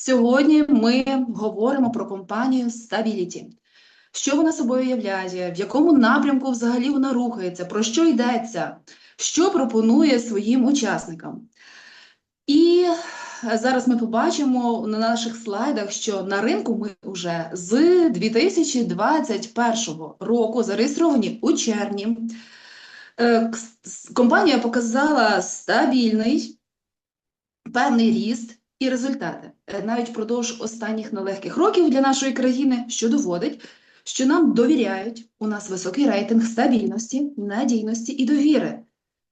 Сьогодні ми говоримо про компанію Stability. Що вона собою являє, в якому напрямку взагалі вона рухається, про що йдеться, що пропонує своїм учасникам. І зараз ми побачимо на наших слайдах, що на ринку ми вже з 2021 року зареєстровані у червні. Е, Компанія показала стабільний певний ріст і результати навіть впродовж останніх нелегких років для нашої країни, що доводить, що нам довіряють. У нас високий рейтинг стабільності, надійності і довіри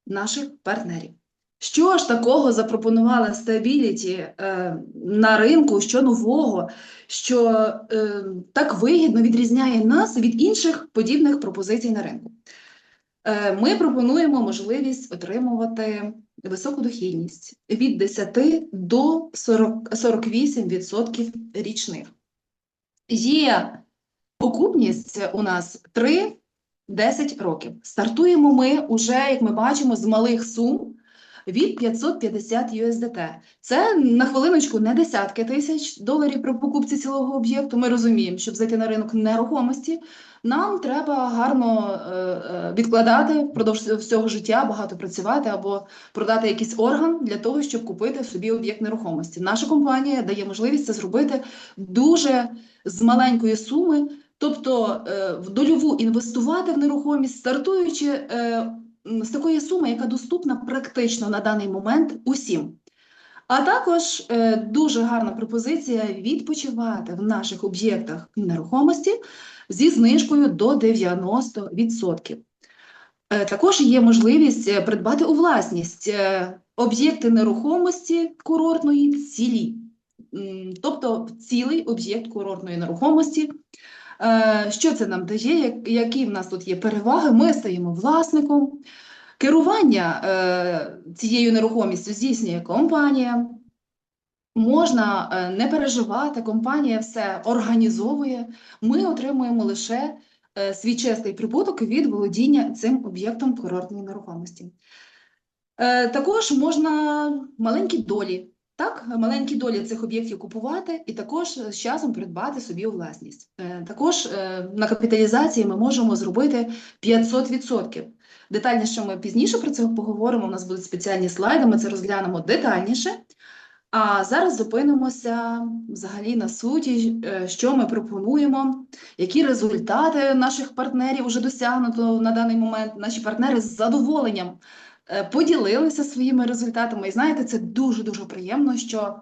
наших партнерів. Що ж такого запропонувала Stability е, на ринку, що нового, що е, так вигідно відрізняє нас від інших подібних пропозицій на ринку? Е, Ми пропонуємо можливість отримувати високу дохідність від 10 до 40, 48% річних. Є окупність у нас 3-10 років. Стартуємо ми уже, як ми бачимо, з малих сум від 550 USDT. Це на хвилиночку не десятки тисяч доларів при покупці цілого об'єкту. Ми розуміємо, щоб зайти на ринок нерухомості, нам треба гарно е, е, відкладати впродовж всього життя, багато працювати або продати якийсь орган для того, щоб купити собі об'єкт нерухомості. Наша компанія дає можливість це зробити дуже з маленької суми, тобто е, в дольову інвестувати в нерухомість, стартуючи з такої суми, яка доступна практично на даний момент усім. А також е, дуже гарна пропозиція відпочивати в наших об'єктах нерухомості зі знижкою до 90%. Е, Також є можливість е, придбати у власність об'єкти нерухомості курортної цілі, тобто цілий об'єкт курортної нерухомості. Е, Що це нам дає? Які в нас тут є переваги? Ми стаємо власником. Керування е, цією нерухомістю здійснює компанія. Можна е, не переживати, компанія все організовує. Ми отримуємо лише свій чистий прибуток від володіння цим об'єктом курортної нерухомості. Також можна маленькі долі, так, маленькі долі цих об'єктів купувати і також з часом придбати собі у власність. Е, Також е, на капіталізації ми можемо зробити 500%. Детальніше ми пізніше про це поговоримо. У нас будуть спеціальні слайди, ми це розглянемо детальніше. А зараз зупинимося взагалі на суті, е, що ми пропонуємо, які результати наших партнерів вже досягнуто на даний момент. Наші партнери з задоволенням е, поділилися своїми результатами. І знаєте, це дуже-дуже приємно, що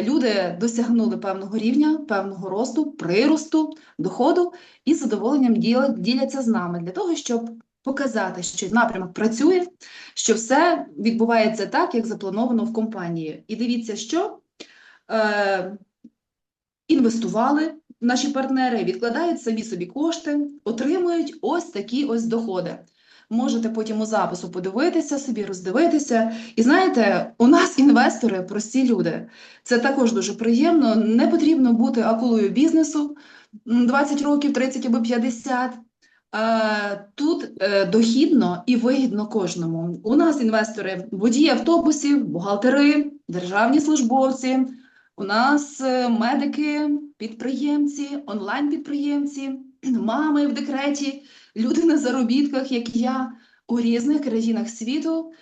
люди досягнули певного рівня, певного росту, приросту, доходу і задоволенням діляться з нами для того, щоб показати, що напрямок працює, що все відбувається так, як заплановано в компанії. І дивіться, що е, інвестували наші партнери, відкладають самі собі кошти, отримують ось такі ось доходи. Можете потім у запису подивитися собі, роздивитися. І знаєте, у нас інвестори прості люди. Це також дуже приємно. Не потрібно бути акулою бізнесу 20 років, 30 або 50. Е, Тут е, дохідно і вигідно кожному. У нас інвестори водії автобусів, бухгалтери, державні службовці. У нас е, медики, підприємці, онлайн-підприємці, мами в декреті, люди на заробітках, як я, у різних країнах світу.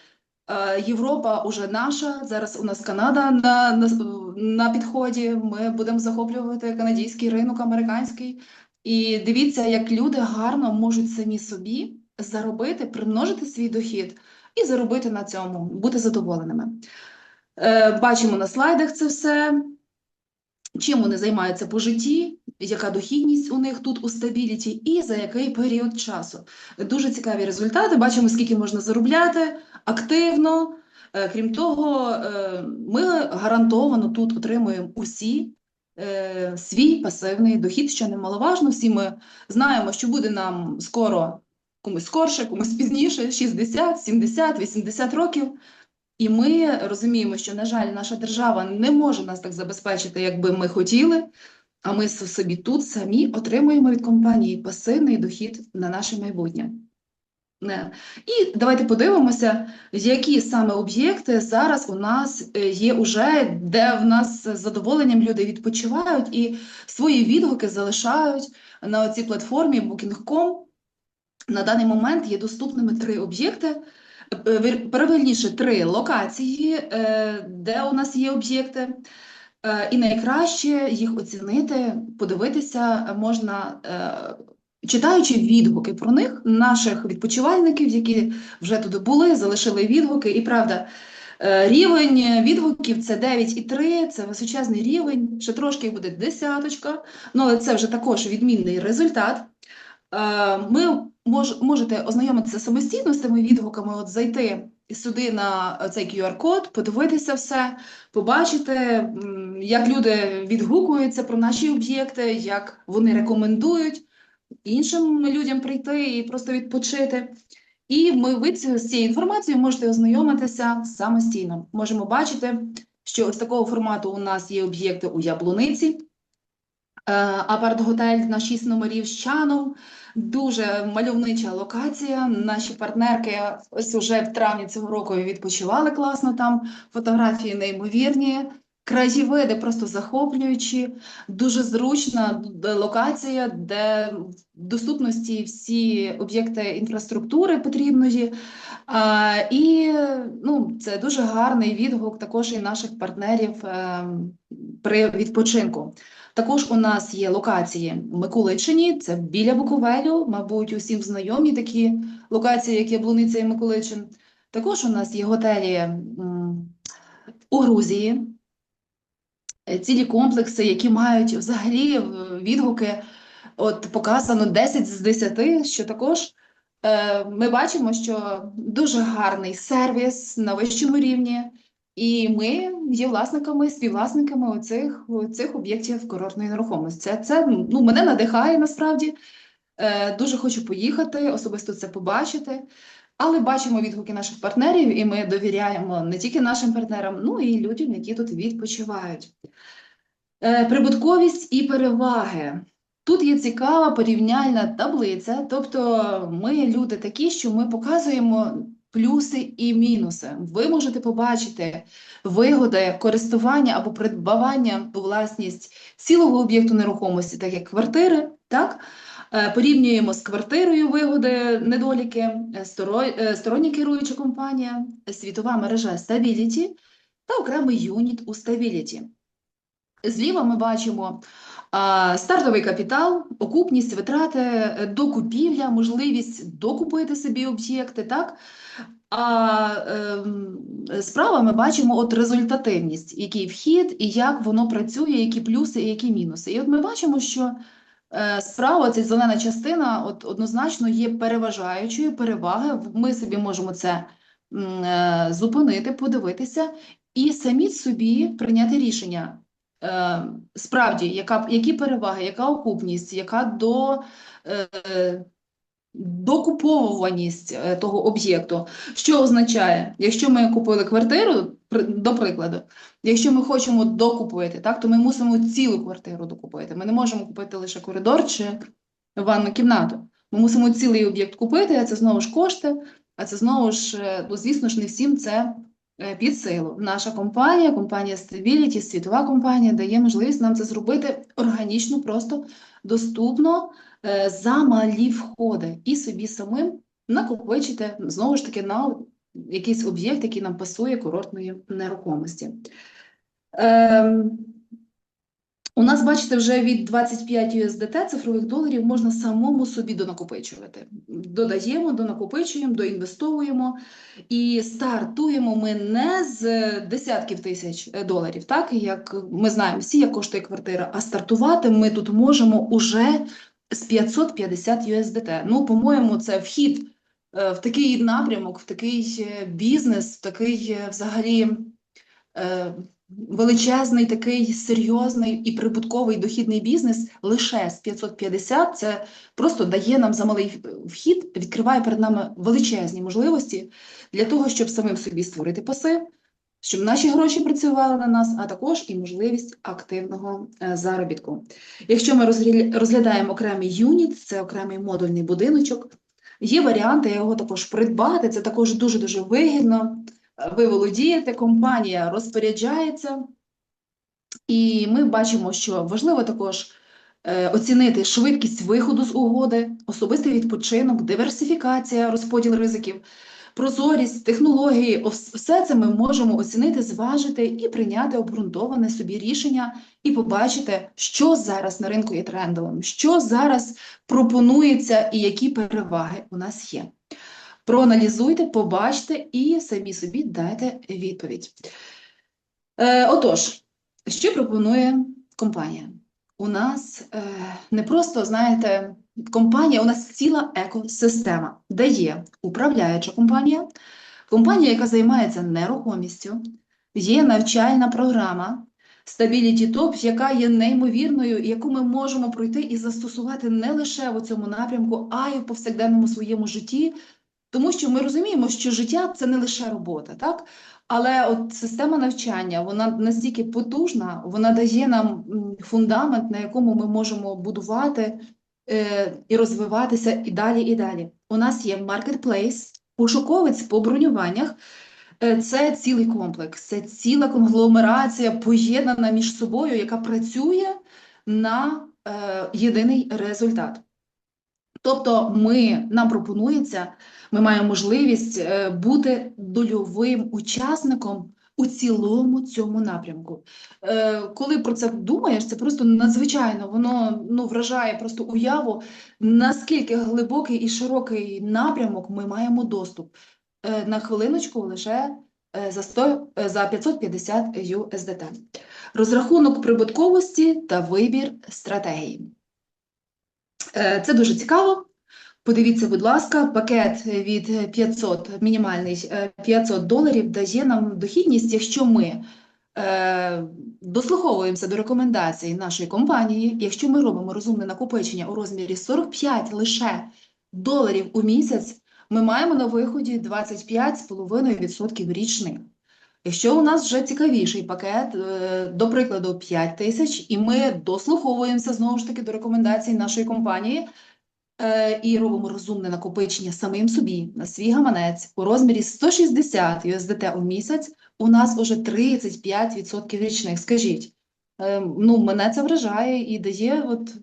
Е, Європа уже наша. Зараз у нас Канада на, на, на підході. Ми будемо захоплювати канадський ринок, американський. І дивіться, як люди гарно можуть самі собі заробити, примножити свій дохід і заробити на цьому, бути задоволеними. Е, Бачимо на слайдах це все. Чим вони займаються по житті, яка дохідність у них тут у стабіліті, і за який період часу. Дуже цікаві результати. Бачимо, скільки можна заробляти активно. Е, Крім того, е, ми гарантовано тут отримуємо усі е, свій пасивний дохід, що немаловажно. Всі ми знаємо, що буде нам скоро комусь скорше, комусь пізніше, 60, 70, 80 років. І ми розуміємо, що, на жаль, наша держава не може нас так забезпечити, як би ми хотіли. А ми собі тут самі отримуємо від компанії пасивний дохід на наше майбутнє. І давайте подивимося, які саме об'єкти зараз у нас е, є уже, де в нас з задоволенням люди відпочивають і свої відгуки залишають на цій платформі Booking.com. На даний момент є доступними три об'єкти, е, правильніше, три локації, е, де у нас є об'єкти. Е, І найкраще їх оцінити, подивитися можна, е, читаючи відгуки про них, наших відпочивальників, які вже туди були, залишили відгуки. І правда, е, рівень відгуків це 9,3, це височезний рівень, ще трошки буде десяточка, ну але це вже також відмінний результат. Ми мож, можете ознайомитися самостійно з цими відгуками, от зайти сюди на цей QR-код, подивитися все, побачити, як люди відгукуються про наші об'єкти, як вони рекомендують іншим людям прийти і просто відпочити. І ми ви з цією інформацією можете ознайомитися самостійно. Можемо бачити, що ось такого формату у нас є об'єкти у Яблуниці, е, апарт-готель на 6 номерів з чаном. Дуже мальовнича локація. Наші партнерки ось уже в травні цього року відпочивали класно там. Фотографії неймовірні, краєвиди просто захоплюючі, дуже зручна локація, де в доступності всі об'єкти інфраструктури потрібної. А, і ну, це дуже гарний відгук також і наших партнерів ем, при відпочинку. Також у нас є локації в Миколичині, це біля Буковелю, мабуть, усім знайомі такі локації, як Яблуниця і Миколичин. Також у нас є готелі у Грузії, е, цілі комплекси, які мають взагалі відгуки, от показано 10 з 10, що також е, ми бачимо, що дуже гарний сервіс на вищому рівні. І ми є власниками, співвласниками оцих, цих об'єктів курортної нерухомості. Це, це ну, мене надихає насправді. Е, дуже хочу поїхати, особисто це побачити. Але бачимо відгуки наших партнерів, і ми довіряємо не тільки нашим партнерам, ну і людям, які тут відпочивають. Е, Прибутковість і переваги. Тут є цікава порівняльна таблиця, тобто ми люди такі, що ми показуємо плюси і мінуси. Ви можете побачити вигоди користування або придбавання у власність цілого об'єкту нерухомості, так як квартири, так? Е, Порівнюємо з квартирою вигоди, недоліки, е, сторо- стороння керуюча компанія, світова мережа Stability та окремий юніт у Stability. Зліва ми бачимо стартовий капітал, окупність, витрати, е, докупівля, можливість докупити собі об'єкти, так? А ем, справа ми бачимо от результативність, який вхід і як воно працює, які плюси і які мінуси. І от ми бачимо, що е, справа, ця зелена частина, от однозначно є переважаючою, переваги. Ми собі можемо це е, зупинити, подивитися і самі собі прийняти рішення. Е, Справді, яка, які переваги, яка окупність, яка до, е, докуповуваність е, того об'єкту. Що означає, якщо ми купили квартиру, до прикладу, якщо ми хочемо докупити, так, то ми мусимо цілу квартиру докупити. Ми не можемо купити лише коридор чи ванну кімнату. Ми мусимо цілий об'єкт купити, а це знову ж кошти, а це знову ж, ну, звісно ж, не всім це під силу. Наша компанія, компанія Stability, світова компанія, дає можливість нам це зробити органічно, просто доступно, е, за малі входи і собі самим накопичити знову ж таки на якийсь об'єкт, який нам пасує курортної нерухомості. Ем, у нас, бачите, вже від 25 USDT цифрових доларів можна самому собі донакопичувати. Додаємо, донакопичуємо, доінвестовуємо і стартуємо ми не з десятків тисяч доларів, так як ми знаємо всі, як коштує квартира, а стартувати ми тут можемо уже з 550 USDT. Ну, по-моєму, це вхід е, в такий напрямок, в такий е, бізнес, в такий е, взагалі величезний, такий серйозний і прибутковий дохідний бізнес лише з 550. Це просто дає нам за малий вхід, відкриває перед нами величезні можливості для того, щоб самим собі створити пасив, щоб наші гроші працювали на нас, а також і можливість активного е, заробітку. Якщо ми розглядаємо окремий юніт, це окремий модульний будиночок, Є варіанти його також придбати, це також дуже-дуже вигідно. Ви володієте, компанія розпоряджається, і ми бачимо, що важливо також е, оцінити швидкість виходу з угоди, особистий відпочинок, диверсифікація, розподіл ризиків, прозорість, технології. Все це ми можемо оцінити, зважити і прийняти обґрунтоване собі рішення, і побачити, що зараз на ринку є трендовим, що зараз пропонується і які переваги у нас є. Проаналізуйте, побачте і самі собі дайте відповідь. Е, отож, що пропонує компанія? У нас е, не просто, знаєте, компанія, у нас ціла екосистема, де є управляюча компанія, компанія, яка займається нерухомістю, є навчальна програма Stability Top, яка є неймовірною, яку ми можемо пройти і застосувати не лише в цьому напрямку, а й в повсякденному своєму житті, тому що ми розуміємо, що життя це не лише робота, так? Але от система навчання, вона настільки потужна, вона дає нам фундамент, на якому ми можемо будувати е, і розвиватися і далі, і далі. У нас є маркетплейс, пошуковець по бронюваннях. Е, Це цілий комплекс, це ціла конгломерація, поєднана між собою, яка працює на е, єдиний результат. Тобто ми, нам пропонується, ми маємо можливість е, бути дольовим учасником у цілому цьому напрямку. Е, Коли про це думаєш, це просто надзвичайно, воно ну, вражає просто уяву, наскільки глибокий і широкий напрямок ми маємо доступ. Е, На хвилиночку лише за 100, е, за 550 USDT. Розрахунок прибутковості та вибір стратегії. Е, Це дуже цікаво. Подивіться, будь ласка, пакет від 500, мінімальний е, 500 доларів дає нам дохідність, якщо ми е, дослуховуємося до рекомендацій нашої компанії, якщо ми робимо розумне накопичення у розмірі 45 лише доларів у місяць, ми маємо на виході 25,5% річних. Якщо у нас вже цікавіший пакет, е, до прикладу, 5 тисяч, і ми дослуховуємося знову ж таки до рекомендацій нашої компанії е, і робимо розумне накопичення самим собі на свій гаманець у розмірі 160 USDT у місяць, у нас уже 35% річних. Скажіть, е, ну мене це вражає і дає от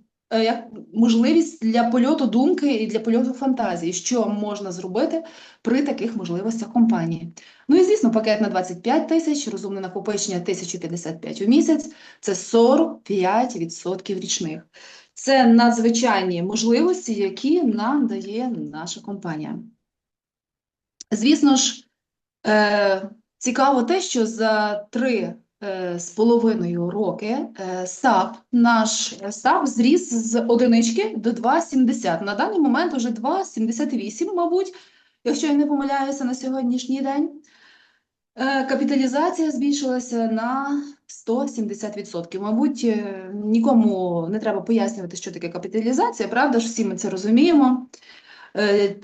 можливість для польоту думки і для польоту фантазії, що можна зробити при таких можливостях компанії. Ну і звісно, пакет на 25 тисяч, розумне накопичення 1055 у місяць це 45% річних. Це надзвичайні можливості, які нам дає наша компанія. Звісно ж, е, цікаво те, що за три е, з половиною роки е, САП, наш САП зріс з одинички до 2,70. На даний момент уже 2,78, мабуть, якщо я не помиляюся на сьогоднішній день. Е, Капіталізація збільшилася на 170%. Мабуть, е, нікому не треба пояснювати, що таке капіталізація, правда ж, всі ми це розуміємо. Е,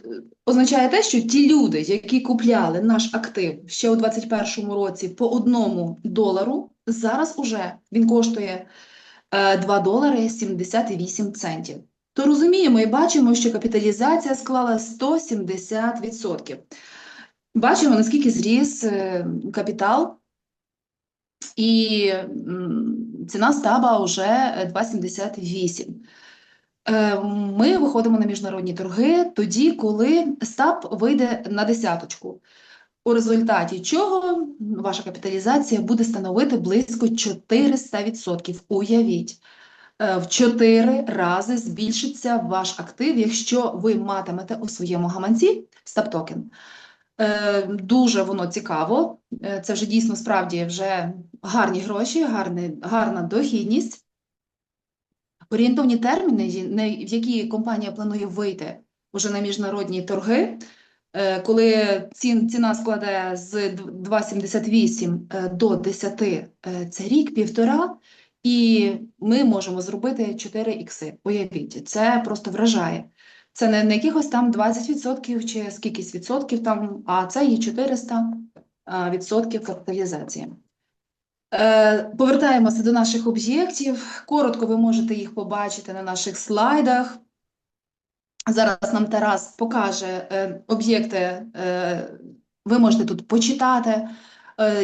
Означає те, що ті люди, які купляли наш актив ще у 2021 році по одному долару, зараз уже він коштує е, 2 долари 78 центів. То розуміємо і бачимо, що капіталізація склала 170%. Бачимо, наскільки зріс е, капітал, і ціна стаба вже е, 2,78. Е, Ми виходимо на міжнародні торги тоді, коли стаб вийде на десяточку. У результаті чого ваша капіталізація буде становити близько 400%. Уявіть, Е, в 4 рази збільшиться ваш актив, якщо ви матимете у своєму гаманці стаб-токен. Е, Дуже воно цікаво. Це вже дійсно справді вже гарні гроші, гарний, гарна дохідність. Орієнтовні терміни, в які компанія планує вийти вже на міжнародні торги, е, коли цін, ціна складає з 2,78 е, до 10, е, це рік, півтора, і ми можемо зробити 4 ікси. Уявіть, це просто вражає. Це не, не якихось там 20% чи скількись відсотків там, а це є 400 а, відсотків капіталізації. Е, Повертаємося до наших об'єктів. Коротко ви можете їх побачити на наших слайдах. Зараз нам Тарас покаже е, об'єкти, е, ви можете тут почитати.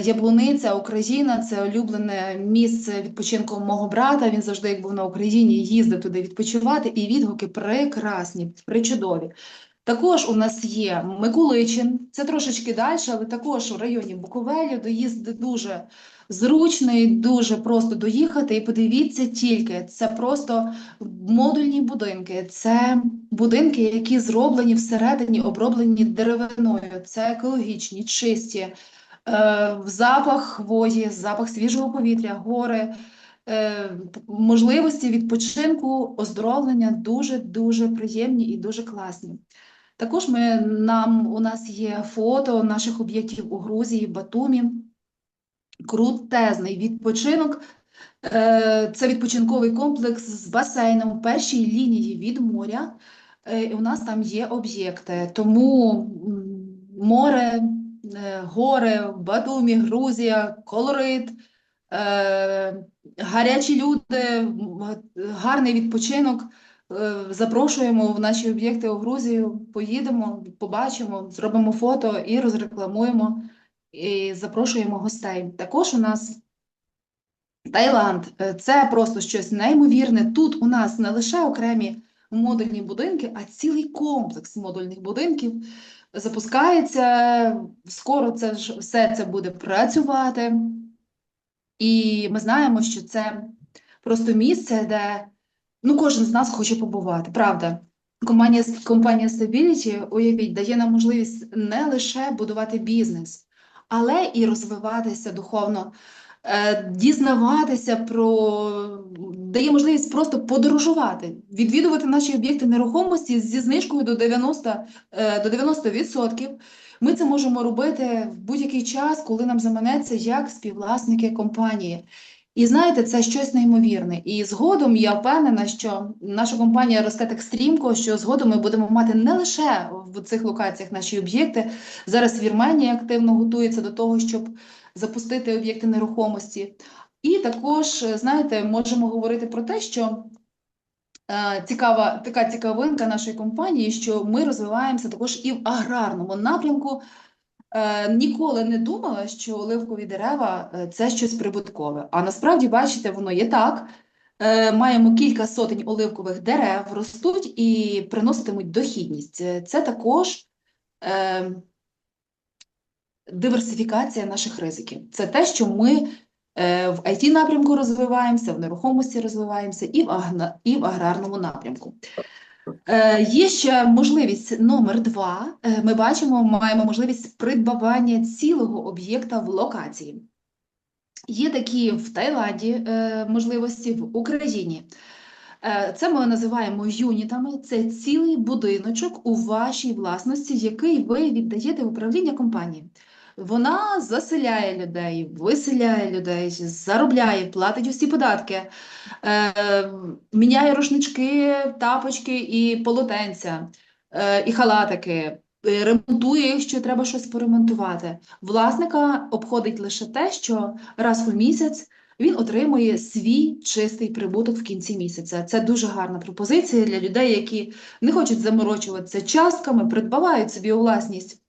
Яблуниця, Україна це улюблене місце відпочинку мого брата. Він завжди, як був на Україні, їздив туди відпочивати, і відгуки прекрасні, причудові. Також у нас є Миколичин, це трошечки далі, але також у районі Буковелі доїзд дуже зручний, дуже просто доїхати. І подивіться тільки, це просто модульні будинки, це будинки, які зроблені всередині, оброблені деревиною. Це екологічні, чисті, е, запах хвої, запах свіжого повітря, гори. е, Можливості відпочинку, оздоровлення дуже дуже приємні і дуже класні. Також ми нам у нас є фото наших об'єктів у Грузії, Батумі. Крутезний відпочинок. Е, Це відпочинковий комплекс з басейном в першій лінії від моря. Е, У нас там є об'єкти. Тому море, е, гори, Батумі, Грузія, колорит, гарячі люди, гарний відпочинок. Запрошуємо в наші об'єкти у Грузію, поїдемо, побачимо, зробимо фото і розрекламуємо, і запрошуємо гостей. Також у нас Таїланд Е, це просто щось неймовірне. Тут у нас не лише окремі модульні будинки, а цілий комплекс модульних будинків запускається. Скоро це ж все це буде працювати. І ми знаємо, що це просто місце, де ну, кожен з нас хоче побувати, правда. Компанія, компанія Stability, уявіть, дає нам можливість не лише будувати бізнес, але і розвиватися духовно, е, дізнаватися про, дає можливість просто подорожувати, відвідувати наші об'єкти нерухомості зі знижкою до 90, е, до 90%. Ми це можемо робити в будь-який час, коли нам заманеться як співвласники компанії. І знаєте, це щось неймовірне. І згодом я впевнена, що наша компанія росте так стрімко, що згодом ми будемо мати не лише в цих локаціях наші об'єкти. Зараз Вірменія активно готується до того, щоб запустити об'єкти нерухомості. І також, знаєте, можемо говорити про те, що е, цікава така цікавинка нашої компанії, що ми розвиваємося також і в аграрному напрямку. Е, Ніколи не думала, що оливкові дерева е, це щось прибуткове. А насправді, бачите, воно є так. Е, Маємо кілька сотень оливкових дерев, ростуть і приноситимуть дохідність. Це також диверсифікація наших ризиків. Це те, що ми в it напрямку розвиваємося, в нерухомості розвиваємося і в аграрному напрямку. Е, Є ще можливість номер два. Е, Ми бачимо, маємо можливість придбавання цілого об'єкта в локації. Є такі в Таїланді е, можливості, в Україні. Це ми називаємо юнітами. Це цілий будиночок у вашій власності, який ви віддаєте в управління компанії. Вона заселяє людей, виселяє людей, заробляє, платить усі податки, е, міняє рушнички, тапочки і полотенця, е, і халатики, е, ремонтує, якщо треба щось поремонтувати. Власника обходить лише те, що раз в місяць він отримує свій чистий прибуток в кінці місяця. Це дуже гарна пропозиція для людей, які не хочуть заморочуватися частками, придбавають собі у власність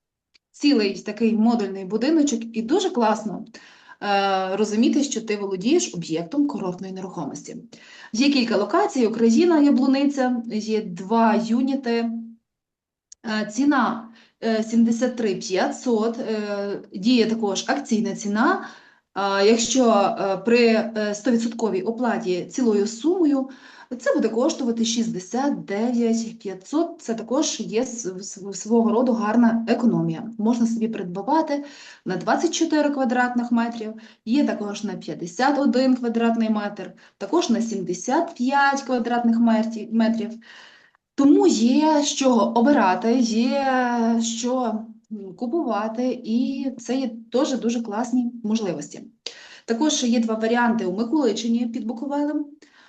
цілий такий модульний будиночок, і дуже класно е, розуміти, що ти володієш об'єктом курортної нерухомості. Є кілька локацій, Україна, Яблуниця, є два юніти. Е, Ціна е, 73 500, е, діє також акційна ціна. Якщо е, при е, 100% оплаті цілою сумою, це буде коштувати 69 500. Це також є свого роду гарна економія. Можна собі придбавати на 24 квадратних метрів, є також на 51 квадратний метр, також на 75 квадратних метрів-. Тому є чого обирати, є що купувати, і це є теж дуже класні можливості. Також є два варіанти у Миколичині під Буковелем.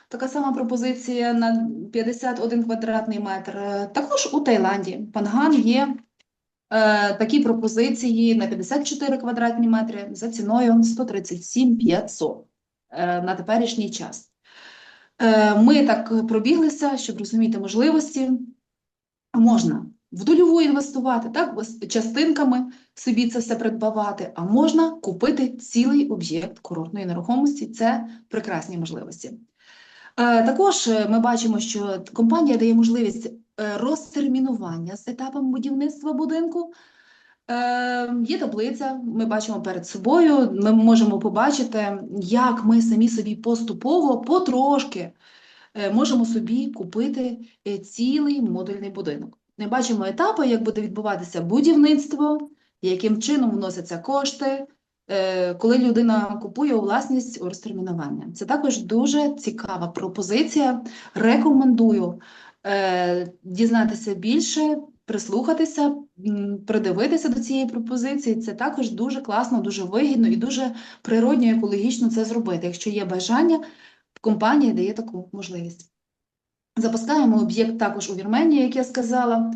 Така сама пропозиція на 51 квадратний метр. Е, Також у Таїланді Панган є е, такі пропозиції на 54 квадратні метри за ціною 137 500 е, на теперішній час. Е, Ми так пробіглися, щоб розуміти можливості. Можна в дольову інвестувати, так, частинками собі це все придбавати, а можна купити цілий об'єкт курортної нерухомості. Це прекрасні можливості. Е, Також е, ми бачимо, що компанія дає можливість е, розтермінування з етапом будівництва будинку. Є таблиця, ми бачимо перед собою. Ми можемо побачити, як ми самі собі поступово, потрошки можемо собі купити цілий модульний будинок. Ми бачимо етапи, як буде відбуватися будівництво, яким чином вносяться кошти, коли людина купує у власність у розтермінування. Це також дуже цікава пропозиція. Рекомендую е, дізнатися більше, прислухатися, придивитися до цієї пропозиції. Це також дуже класно, дуже вигідно і дуже природньо, екологічно це зробити. Якщо є бажання, компанія дає таку можливість. Запускаємо об'єкт також у Вірменії, як я сказала.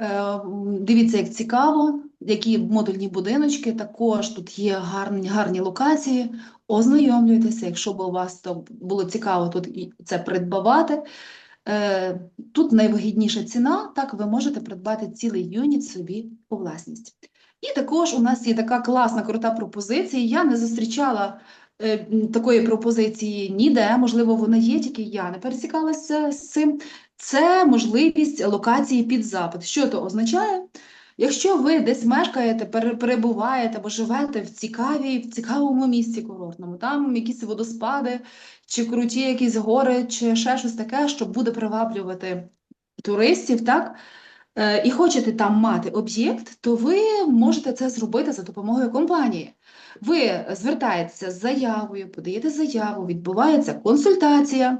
Е, Дивіться, як цікаво, які модульні будиночки, також тут є гарні, гарні локації. Ознайомлюйтеся, якщо б у вас то було цікаво тут це придбавати. Е, Тут найвигідніша ціна, так ви можете придбати цілий юніт собі у власність. І також у нас є така класна, крута пропозиція. Я не зустрічала такої пропозиції ніде, можливо, вона є, тільки я не пересікалася з цим. Це можливість локації під запит. Що то означає? Якщо ви десь мешкаєте, перебуваєте або живете в цікавій, в цікавому місці курортному, там якісь водоспади, чи круті якісь гори, чи ще щось таке, що буде приваблювати туристів, так? Е, І хочете там мати об'єкт, то ви можете це зробити за допомогою компанії. Ви звертаєтеся з заявою, подаєте заяву, відбувається консультація,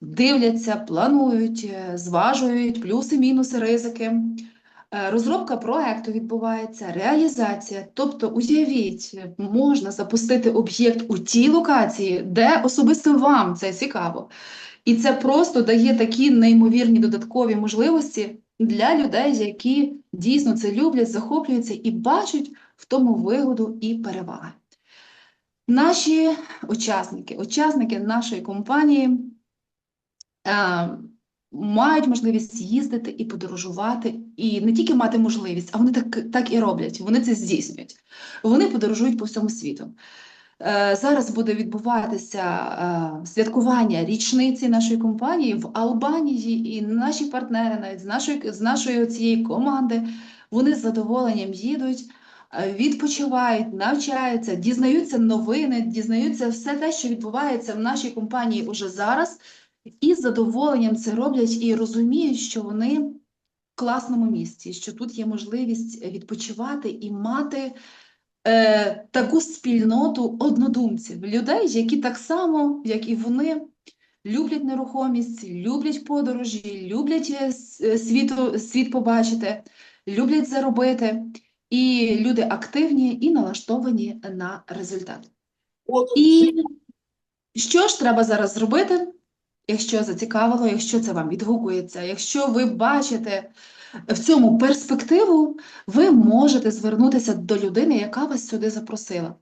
дивляться, планують, е, зважують плюси, мінуси, ризики. Е, Розробка проекту відбувається, реалізація. Тобто, уявіть, можна запустити об'єкт у тій локації, де особисто вам це цікаво. І це просто дає такі неймовірні додаткові можливості для людей, які дійсно це люблять, захоплюються і бачать в тому вигоду і переваги. Наші учасники, учасники нашої компанії е, мають можливість їздити і подорожувати, і не тільки мати можливість, а вони так, так і роблять, вони це здійснюють. Вони подорожують по всьому світу. Е, Зараз буде відбуватися е, святкування річниці нашої компанії в Албанії, і наші партнери, навіть з нашої, з нашої цієї команди, вони з задоволенням їдуть, е, відпочивають, навчаються, дізнаються новини, дізнаються все те, що відбувається в нашій компанії уже зараз, і з задоволенням це роблять і розуміють, що вони в класному місці, що тут є можливість відпочивати і мати е, таку спільноту однодумців, людей, які так само, як і вони, люблять нерухомість, люблять подорожі, люблять е, е, світу, світ побачити, люблять заробити, і люди активні і налаштовані на результат. І що ж треба зараз зробити, якщо зацікавило, якщо це вам відгукується, якщо ви бачите в цьому перспективу, ви можете звернутися до людини, яка вас сюди запросила.